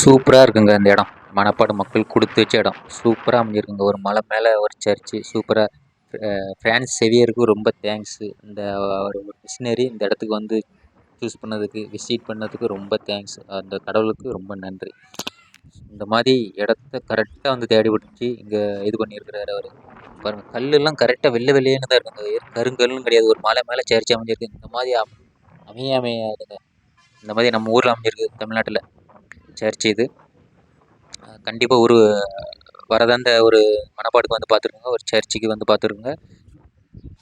சூப்பராக இருக்குங்க அந்த இடம். மணப்பாடு மக்கள் கொடுத்து வச்ச இடம். சூப்பராக அமைஞ்சிருக்குங்க ஒரு மலை மேலே ஒரு சர்ச்சு சூப்பராக ஃப்ரான்ஸ் செவியருக்கு ரொம்ப தேங்க்ஸு இந்த ஒரு மிஷினரி இந்த இடத்துக்கு வந்து சூஸ் பண்ணதுக்கு விசிட் பண்ணதுக்கு ரொம்ப தேங்க்ஸ் அந்த கடவுளுக்கு ரொம்ப நன்றி. இந்த மாதிரி இடத்த கரெக்டாக வந்து தேடி பிடிச்சி இங்கே இது பண்ணியிருக்கிறாரு அவர். பாருங்கள் கல்லெல்லாம் கரெக்டாக வெள்ளை வெள்ளையேன்னு தான் இருக்குங்க. கருங்கல்லும் கிடையாது. ஒரு மலை மேலே சர்ச் அமைஞ்சிருக்கு. இந்த மாதிரி அமைய அமையாதுங்க. இந்த மாதிரி நம்ம ஊரில் அமைஞ்சிருக்கு தமிழ்நாட்டில். சர்ச் இது கண்டிப்பாக ஒரு வரதாந்த ஒரு மணப்பாட்டுக்கு வந்து பார்த்துருக்கோங்க. ஒரு சர்ச்சுக்கு வந்து பார்த்துருக்கோங்க.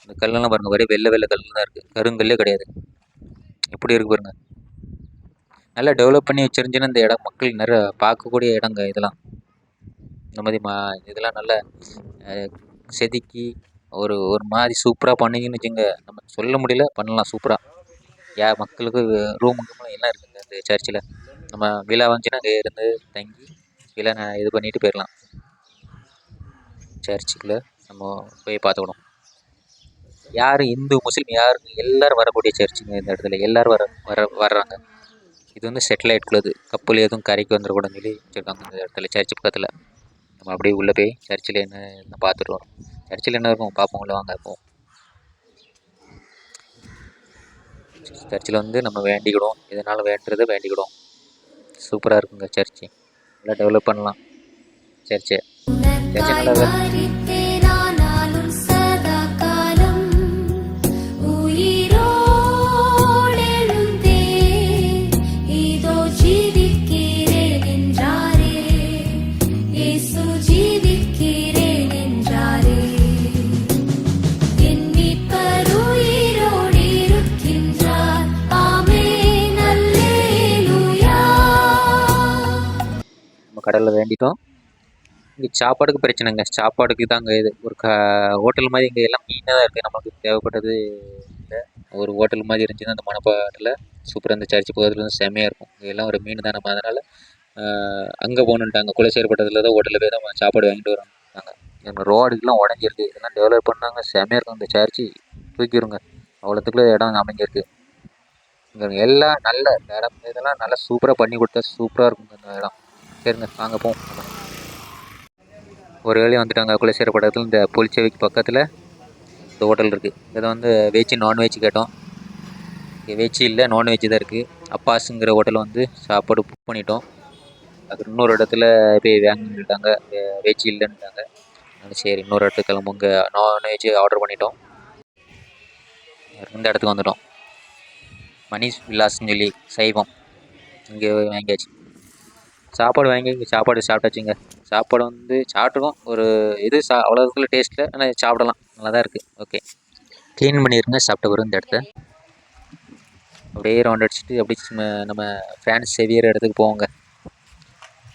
இந்த கல்லெல்லாம் பாருங்கள் ஒரே வெள்ளை வெள்ளை கல் தான் இருக்குது கருங்கல்லே கிடையாது. எப்படி இருக்கு பாருங்கள் நல்லா டெவலப் பண்ணி வச்சிருந்துச்சுன்னா இந்த இடம் மக்கள் நிறைய பார்க்கக்கூடிய இடங்க இதெல்லாம். இந்த மாதிரி மா இதெல்லாம் நல்ல செதுக்கி ஒரு ஒரு மாதிரி சூப்பராக பண்ணிங்கன்னு வச்சுங்க நம்ம சொல்ல முடியல பண்ணலாம் சூப்பராக யா மக்களுக்கு ரூம் எல்லாம் இருக்குங்க இந்த சர்ச்சில் நம்ம விழா வந்துச்சுன்னா அங்கே இருந்து தங்கி விழா இது பண்ணிட்டு போயிடலாம் சர்ச்சுக்குள்ளே நம்ம போய் பார்த்துக்கணும். யார் இந்து முஸ்லீம் யாரும் எல்லோரும் வரக்கூடிய சர்ச்சுங்க இந்த இடத்துல. எல்லாரும் வர வர வர்றாங்க. இது வந்து செட்டிலைட் குள்ளது கப்பல் எதுவும் கரைக்கு வந்துடக்கூடாதுன்னு சொல்லி வச்சுருக்காங்க இந்த இடத்துல சர்ச்சு பக்கத்தில். நம்ம அப்படியே உள்ளே போய் சர்ச்சில் என்ன என்ன பார்த்துட்டு வரோம். சர்ச்சில் என்ன இருக்கும்? பார்ப்போம் உள்ள வாங்க இருப்போம் சர்ச்சில் வந்து நம்ம வேண்டிக்கிடும் இதனால் வேண்டுறதை வேண்டிக்கிடும் சூப்பராக இருக்குங்க சர்ச்சு. நல்லா டெவலப் பண்ணலாம். சர்ச்சை. சர்ச்சை நல்லா கடலில் வேண்டிட்டோம். இங்கே சாப்பாடுக்கு பிரச்சனைங்க. சாப்பாடுக்கு தாங்க இது. ஒரு க ஹோட்டல் மாதிரி இங்கே எல்லாம் மீனாக தான் இருக்குது நமக்கு தேவைப்பட்டது இல்லை. ஒரு ஹோட்டல் மாதிரி இருந்துச்சுன்னா அந்த மணப்பாட்டில் சூப்பராக இந்த சர்ச்சு பக்கத்தில் வந்து செம்மையாக இருக்கும். இங்கே எல்லாம் ஒரு மீன் தான். நம்ம அதனால் அங்கே போகணுன்ட்டாங்க. குலசேர்பட்டத்தில் தான் ஹோட்டலில் போய் தான் சாப்பாடு வாங்கிட்டு வரோம்ட்டாங்க எங்கள் ரோடுக்கெலாம் உடஞ்சிருக்கு. இதெல்லாம் டெவலப் பண்ணாங்க. செம்மையாக இருக்கும். இந்த சர்ச்சு தூக்கிடுங்க. அவ்வளோத்துக்குள்ள இடம் அமைஞ்சிருக்கு. இங்கே எல்லாம் நல்ல இடம். இதெல்லாம் நல்லா சூப்பராக பண்ணி கொடுத்தா சூப்பராக இருக்கும் இந்த இடம். சரிங்க வாங்க போவோம். ஒரு வேலையை வந்துட்டாங்க குலசேர படத்தில் இந்த புளிச்சவைக்கு பக்கத்தில் இந்த ஹோட்டல் இருக்குது இதை வந்து வெஜ் நான்வெஜ் கேட்டோம். இங்கே வெஜ் இல்லை நான்வெஜ் தான் இருக்குது அப்பாஸுங்கிற ஹோட்டல் வந்து சாப்பாடு புக் பண்ணிட்டோம். அது இன்னொரு இடத்துல போய் வாங்கிட்டாங்க வெஜ் இல்லைன்ட்டாங்க அதனால சரி இன்னொரு இடத்துக்கு கிளம்புங்க நான்வெஜ் ஆர்டர் பண்ணிட்டோம். இந்த இடத்துக்கு வந்துட்டோம். மணிஷ் விலாஸ்ன்னு சொல்லி சைவம். இங்கே வாங்கியாச்சு. சாப்பாடு வாங்கி இங்கே சாப்பாடு சாப்பிட்டாச்சுங்க. சாப்பாடு வந்து சாப்பிட்ருக்கோம் ஒரு இது சா அவ்வளோக்குள்ள டேஸ்ட்டில் ஆனால் சாப்பிடலாம். நல்லா தான் இருக்குது ஓகே க்ளீன் பண்ணிடுங்க சாப்பிட்ட வரும் இந்த இடத்த. அப்படியே ரவுண்ட் அடிச்சுட்டு அப்படியே நம்ம ஃப்ரான்ஸ் செவியர் இடத்துக்கு போவோங்க.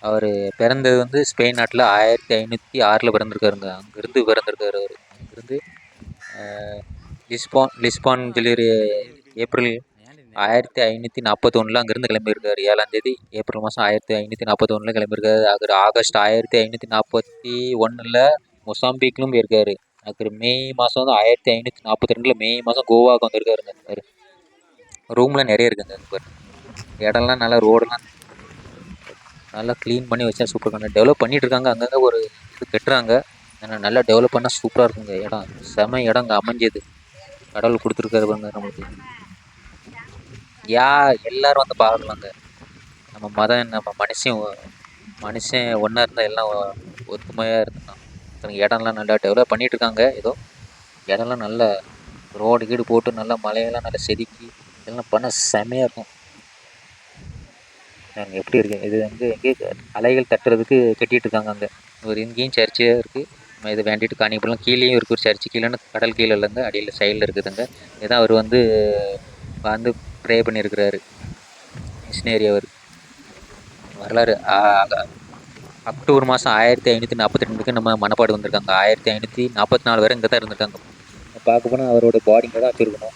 அவர் பிறந்தது வந்து ஸ்பெயின் நாட்டில் ஆயிரத்தி ஐநூற்றி ஆறில் பிறந்திருக்காருங்க. அங்கேருந்து பிறந்திருக்காரு அவர். அங்கேருந்து லிஸ்பான் லிஸ்பான் சொல்லி ஏப்ரல் ஆயிரத்தி ஐநூற்றி நாற்பத்தொன்னில் அங்கேருந்து கிளம்பியிருக்காரு. ஏழாம் தேதி ஏப்ரல் மாதம் ஆயிரத்தி ஐநூற்றி நாற்பத்தொன்னில் கிளம்பியிருக்காரு. அவர் ஆகஸ்ட் ஆயிரத்தி ஐநூற்றி நாற்பத்தி ஒன்றில் மொசாம்பிக்லும் போயிருக்காரு. அப்புறம் மே மாதம் வந்து ஆயிரத்தி ஐநூற்றி நாற்பத்தி ரெண்டில் மே மாதம் கோவாவுக்கு வந்திருக்காரு அந்த பேர். ரூமில் நிறைய இருக்குங்க அங்க பாரு. இடம்லாம் நல்லா ரோடெல்லாம் நல்லா க்ளீன் பண்ணி வச்சா சூப்பராக டெவலப் பண்ணிட்டு இருக்காங்க. அங்கங்கே ஒரு இது கட்டுறாங்க. ஆனால் நல்லா டெவலப் பண்ணால் சூப்பராக இருக்குங்க. இடம். செம இடம் அங்கே அமைஞ்சது. கடவுள் கொடுத்துருக்காரு பாருங்க நம்மளுக்கு. யா எல்லாரும் வந்து பார்க்கலாங்க நம்ம மதம் நம்ம மனுஷன் மனுஷன் ஒன்றா இருந்தால் எல்லாம் ஒத்துமையாக இருக்கலாம் இடம்லாம் நல்லா டெவலப் பண்ணிகிட்டு இருக்காங்க ஏதோ இடம்லாம் நல்ல ரோடு கீடு போட்டு நல்லா மலையெல்லாம் நல்லா செதுக்கி இதெல்லாம் பண்ண செமையாக இருக்கும். நாங்கள் எப்படி இருக்கு இது வந்து எங்கே அலைகள் தட்டுறதுக்கு கட்டிகிட்டு இருக்காங்க அங்கே. ஒரு இங்கேயும் சர்ச்சையாக இருக்குது நம்ம இதை வேண்டிட்டு காணிப்பெல்லாம் கீழேயும் இருக்கு ஒரு சர்ச்சு கீழேன்னு கடல் கீழே இல்லைங்க அடியில் சைடில் இருக்குதுங்க. இதான் அவர் வந்து வந்து ப்ரே பண்ணியிருக்கிறாரு மிஷினரி அவர். வரலாறு அக்டோபர் மாதம் ஆயிரத்தி ஐநூற்றி நாற்பத்தி ரெண்டுக்கு நம்ம மணப்பாடு வந்திருக்காங்க. ஆயிரத்தி ஐநூற்றி நாற்பத்தி நாலு வரை இங்கே தான் இருந்திருக்காங்க பார்க்க போனால் அவரோட பாடிங்க தான் வச்சுருக்கணும்.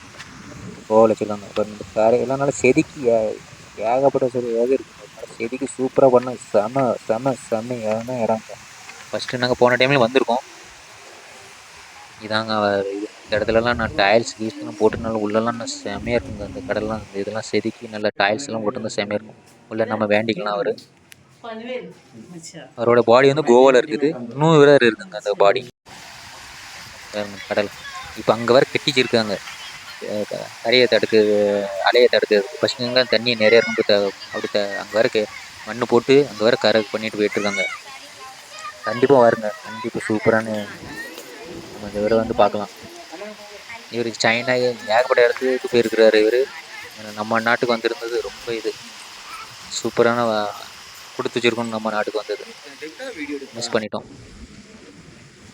கோவில் வச்சுருக்காங்க. இப்போ இந்த காரை எல்லாம் நல்லா செதுக்கி ஏ- ஏகப்பட்ட சொல்லி ஏக இருக்குது செதுக்கி சூப்பராக பண்ண செம செம செம்மையான இடம் ஃபஸ்ட்டு நாங்கள் போன டைமில் வந்திருக்கோம். இதாங்க அவர் இந்த இடத்துலலாம் நான் டைல்ஸ் கீஸ்லாம் போட்டு நல்லா உள்ளெல்லாம் நான் செமையாக இருக்குங்க. அந்த கடலாம் இதெல்லாம் செதுக்கி நல்லா டைல்ஸ்லாம் போட்டிருந்தா செமையாக இருக்கும். உள்ளே நம்ம வேண்டிக்கலாம் அவர். அவரோட பாடி வந்து கோவாவில் இருக்குது. இன்னும் இவராக இருக்குங்க அந்த பாடி கடல். இப்போ அங்கே வர கட்டிச்சிருக்காங்க. கரையை தடுக்கு அலையை தடுக்கிறதுக்கு பசங்க இங்கே தண்ணி நிறைய இருக்கும் அப்படி த அங்கே வர மண் போட்டு அங்கே வர கரை பண்ணிட்டு போயிட்டுருக்காங்க. கண்டிப்பாக வருங்க. கண்டிப்பாக சூப்பரான நம்ம இந்த வந்து பார்க்கலாம். இவர் சைனா ஏகப்பட்ட இடத்துக்கு போயிருக்கிறாரு இவர்? நம்ம நாட்டுக்கு வந்திருந்தது ரொம்ப இது. சூப்பரான கொடுத்து வச்சுருக்கோம் நம்ம நாட்டுக்கு வந்தது. மிஸ் பண்ணிட்டோம்.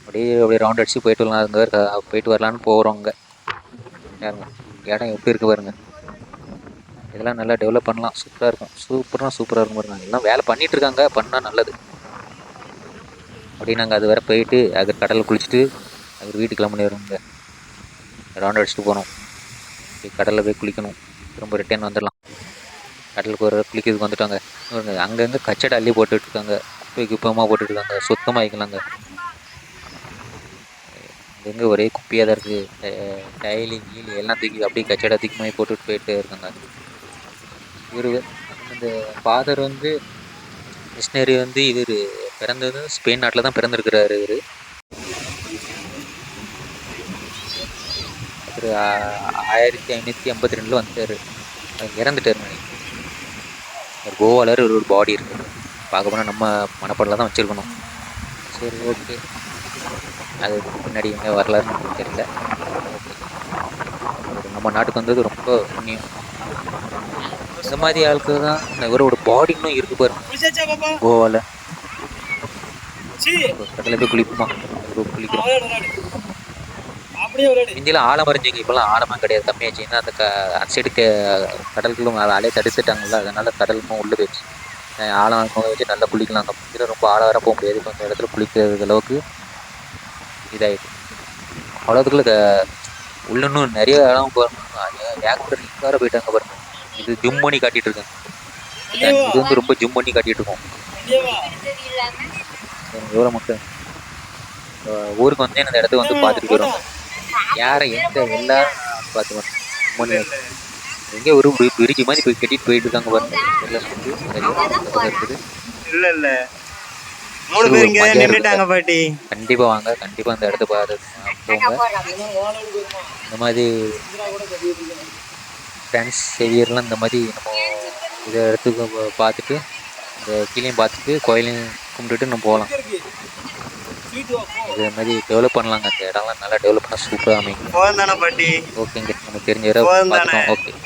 அப்படியே அப்படியே ரவுண்ட் அடிச்சு போயிட்டு வரலாம். அங்கே போயிட்டு வரலான்னு போகிறோங்க யாருங்க இடம் எப்படி இருக்கு பாருங்க. இதெல்லாம் நல்லா டெவலப் பண்ணலாம். சூப்பராக இருக்கும். சூப்பராக சூப்பராக இருக்கும் பாருங்க. எல்லாம் வேலை பண்ணிட்டு இருக்காங்க. பண்ணால் நல்லது. அப்படியே நாங்கள் அது வரை போயிட்டு அது கடலில் குளிச்சுட்டு அவர் வீட்டுக்கு கிளம்பி வருவோங்க ரவுண்ட் அடிச்சுட்டு போகணும். கடலில் போய் குளிக்கணும். திரும்ப ரிட்டர்ன் வந்துடலாம். கடலுக்கு ஒரு குளிக்கிறதுக்கு வந்துட்டாங்க. அங்கங்கே கச்சடை அள்ளி போட்டுட்ருக்காங்க குப்பை குப்பமாக போட்டுட்ருக்காங்க சுத்தமாக வைக்கலாங்க. எங்கே ஒரே குப்பையாக தான் இருக்குது டைலி கீழி எல்லாம் தூக்கி அப்படியே கச்சடை தூக்கி போட்டுட்டு போயிட்டு இருக்காங்க. இவர் இந்த ஃபாதர் வந்து மிஷினரி வந்து இவர் பிறந்தது ஸ்பெயின் நாட்டில் தான் பிறந்திருக்கிறாரு இவர். இவர் ஆயிரத்தி ஐநூற்றி ஐம்பத்தி ரெண்டில் வந்துட்டார் இறந்துட்டார் ஒரு கோவாவில் ஒரு ஒரு பாடி இருக்குது பார்க்க போனால் நம்ம மணப்படல தான் வச்சுருக்கணும். சரி ஓகே அது முன்னாடி எங்கே வரலாறுன்னு நமக்கு தெரியல. நம்ம நாட்டுக்கு வந்தது ரொம்ப புண்ணியம். இந்த மாதிரி ஆட்கள் தான் இவரோட பாடி இன்னும் இருக்கு பாருங்க கோவாவில் கடலில் போய் குளிப்போமா? போய் குளிக்கிறோம். இந்தியில் ஆழம் அறிஞ்சிங்க இப்போல்லாம் ஆழமாக கிடையாது. கம்மியாச்சு ஏன்னா அந்த க அந்த சைடு க கடலுக்குள்ளும் அதை அலையை தடுத்துட்டாங்கல்ல அதனால கடலுக்கும் உள்ளே போயிடுச்சு. ஆழம் வச்சு நல்லா குளிக்கலாம். அந்த இதில் ரொம்ப ஆழம் வர போக முடியாது. அந்த இடத்துல குளிக்கிறது அளவுக்கு இதாகிட்டு அவ்வளோத்துக்குள்ள உள்ள இன்னும் நிறைய இடம் பாருங்க. ஏகப்பட்ட நிற்கார போயிட்டாங்க பாருங்க. இது ஜும் பண்ணி காட்டிட்டு இருக்கேன் இது வந்து ரொம்ப ஜும் பண்ணி காட்டிட்டு இருக்கோம். எவ்வளோ மக்கள். ஊருக்கு வந்து இந்த இடத்துக்கு வந்து பார்த்துட்டு போயிடுவாங்க யாரை எந்த எல்லாரும் பார்த்து மணி எங்கே ஒரு பிரிட்ஜ் மாதிரி போய் கட்டிட்டு போயிட்டு இருக்காங்க பாருங்க எல்லாம் சரியா இருக்குது இல்ல இல்ல. மூணு பேர் இங்க பாட்டி. கண்டிப்பாக வாங்க. கண்டிப்பாக அந்த இடத்த பாரு இந்த மாதிரி ஃப்ரெண்ட்ஸ் செவியர்லாம் இந்த மாதிரி நம்ம இதை இடத்துக்கு பார்த்துட்டு இந்த கீழையும் பார்த்துட்டு கோயிலையும் கும்பிட்டுட்டு நம்ம போகலாம். இதே மாதிரி டெவலப் பண்ணலாங்க. அந்த இடம்லாம் நல்லா டெவலப் பண்ணால் சூப்பராக அமைங்க ஓகேங்க நமக்கு தெரிஞ்ச? பார்த்துட்டோம் ஓகே